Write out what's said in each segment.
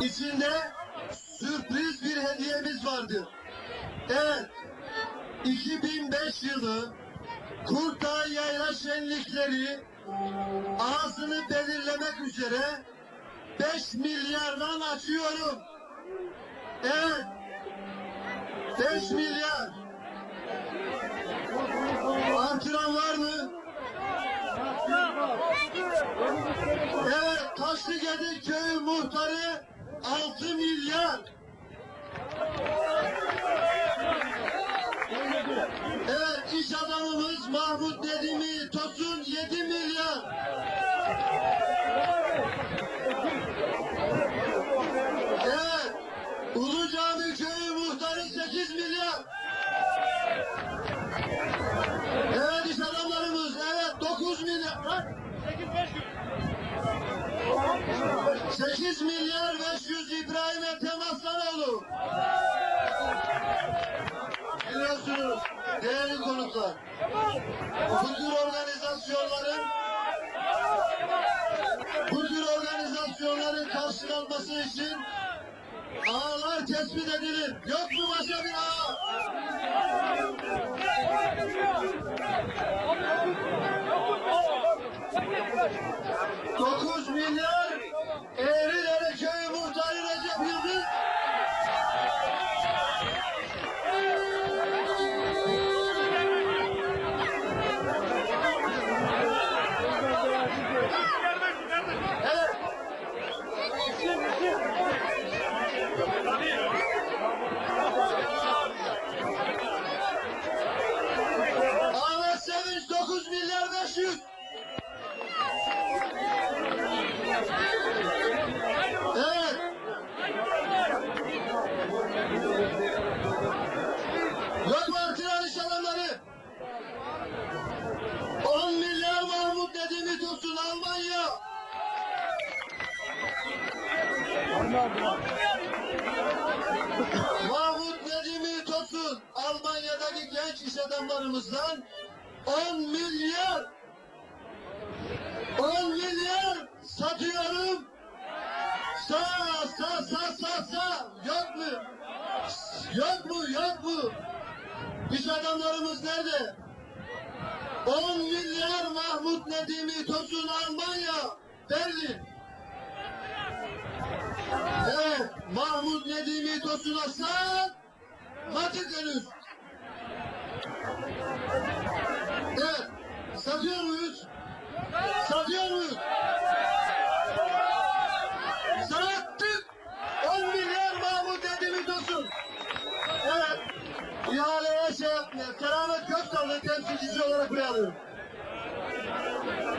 İçinde sürpriz bir hediyemiz vardır. Evet, 2005 yılı Kurtağ Yayla Şenlikleri ağzını belirlemek üzere 5 milyardan açıyorum. Evet, 5 milyar. Artıran var mı? Evet, Taşlıgedik köyü muhtarı 6 milyar. Evet, iş adamımız Mahmut Nedimi Tosun 7 milyar. Evet, Ulu Cami köyü muhtarı 8 milyar. Evet iş adamlarımız, evet 9 milyar. Lan! 8 milyar 500 tespit edilir. Yok mu başka bir? 9 milyar Eğrilere adamlarımızdan 10 milyar 10 milyar satıyorum Sağ, sağ, sağ, sağ, sağ. Yok mu? Yok mu, yok mu? İş adamlarımız nerede? 10 milyar Mahmut Nedimi Tosun Almanya, Berlin. Evet, Mahmut Nedimi Tosun Aslan, Matı Gönül.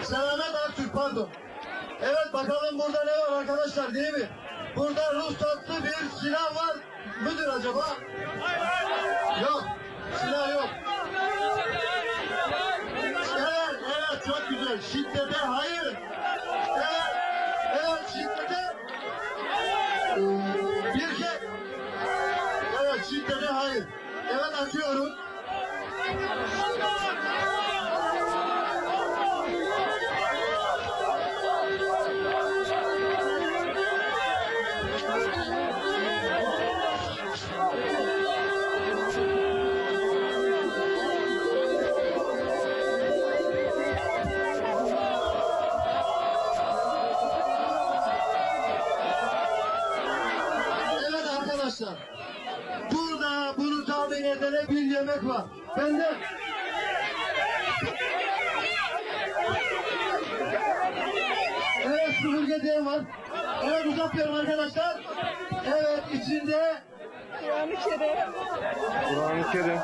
Selamet Aktürk pardon. Evet bakalım burada ne var arkadaşlar değil mi? Burada ruhsatlı bir silah var mıdır acaba? Yok. Silah yok. Evet, evet çok güzel. Şiddete hayır. Arkadaşlar. Burada bunu tahmin edene bir yemek var. Bende. Evet süpürgeciğim var. Evet uzatıyorum arkadaşlar. Evet içinde Kur'an-ı Kerim. Kur'an-ı Kerim.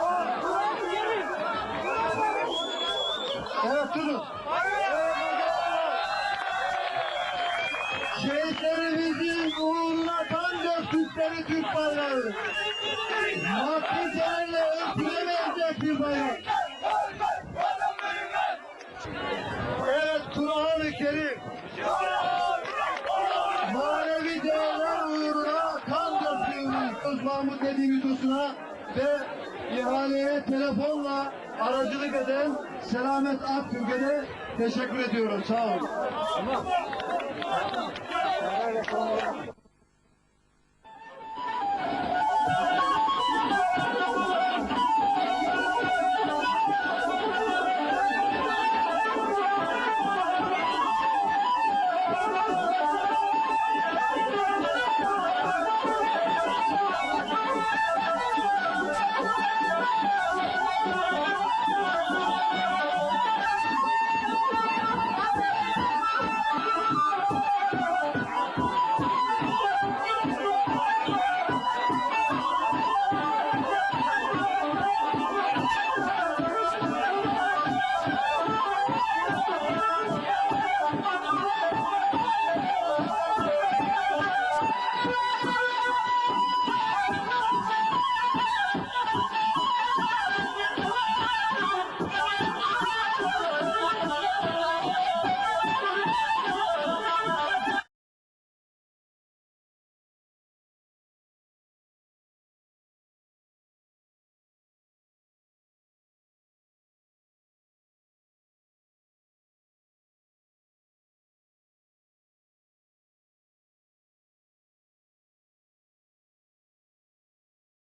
Evet durun. Şehitlerimizin uğruna kan döktükleri Türk bayrağı. Maddi değerle ölçülemeyecek bir bayrak. Evet Kur'an-ı Kerim. Telefonla aracılık eden Selamet Aktürk'e de teşekkür ediyorum. Sağ olun.